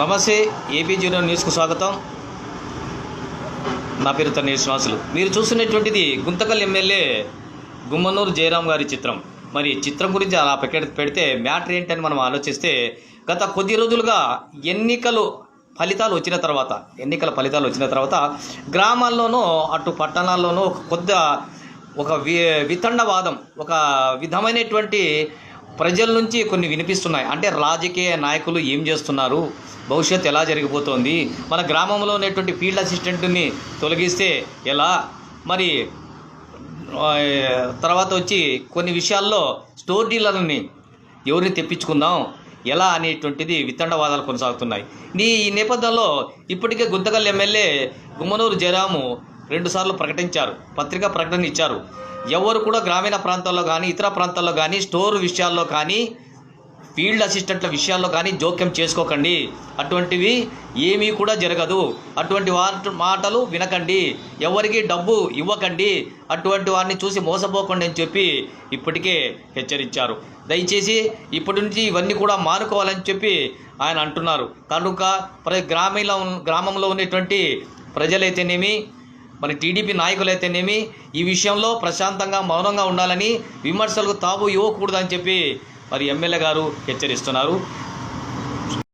నమస్తే AP zero న్యూస్కు స్వాగతం. నా పేరు తన శ్వాసులు మీరు చూస్తున్నటువంటిది గుంతకల్ ఎమ్మెల్యే గుమ్మనూరు జయరాం గారి చిత్రం. మరి చిత్రం గురించి అలా పెకెట్ పెడితే మ్యాటర్ ఏంటని మనం ఆలోచిస్తే గత కొద్ది రోజులుగా ఎన్నికలు ఫలితాలు వచ్చిన తర్వాత ఎన్నికల ఫలితాలు వచ్చిన తర్వాత గ్రామాల్లోనూ అటు పట్టణాల్లోనూ ఒక కొద్ది ఒక వి వితండవాదం ఒక విధమైనటువంటి ప్రజల నుంచి కొన్ని వినిపిస్తున్నాయి. అంటే రాజకీయ నాయకులు ఏం చేస్తున్నారు? భవిష్యత్ ఎలా జరిగిపోతుంది? మన గ్రామంలో ఉన్నటువంటి ఫీల్డ్ అసిస్టెంట్ని తొలగిస్తే ఎలా? మరి తర్వాత వచ్చి కొన్ని విషయాల్లో స్టోర్ డీలర్ని ఎవరిని తెప్పించుకుందాం? ఎలా అనేటువంటిది వితండవాదాలు కొనసాగుతున్నాయి. ఈ నేపథ్యంలో ఇప్పటికే గుంతకల్ ఎమ్మెల్యే గుమ్మనూరు జయరాము రెండుసార్లు ప్రకటించారు. పత్రికా ప్రకటన ఇచ్చారు. ఎవరు కూడా గ్రామీణ ప్రాంతాల్లో కానీ ఇతర ప్రాంతాల్లో కానీ స్టోర్ విషయాల్లో కానీ ఫీల్డ్ అసిస్టెంట్ల విషయాల్లో కానీ జోక్యం చేసుకోకండి. అటువంటివి ఏమీ కూడా జరగదు. అటువంటి వారి మాటలు వినకండి. ఎవరికి డబ్బు ఇవ్వకండి. అటువంటి వారిని చూసి మోసపోకండి అని చెప్పి ఇప్పటికే హెచ్చరించారు. దయచేసి ఇప్పటి నుంచి ఇవన్నీ కూడా మానుకోవాలని చెప్పి ఆయన అంటున్నారు. కనుక ప్ర గ్రామీణ గ్రామంలో ఉన్నటువంటి ప్రజలైతేనేమి మరి టీడీపీ నాయకులైతేనేమి ఈ విషయంలో ప్రశాంతంగా మౌనంగా ఉండాలని విమర్శలకు తావు ఇవ్వకూడదని చెప్పి మరి ఎమ్మెల్యే గారు హెచ్చరిస్తున్నారు.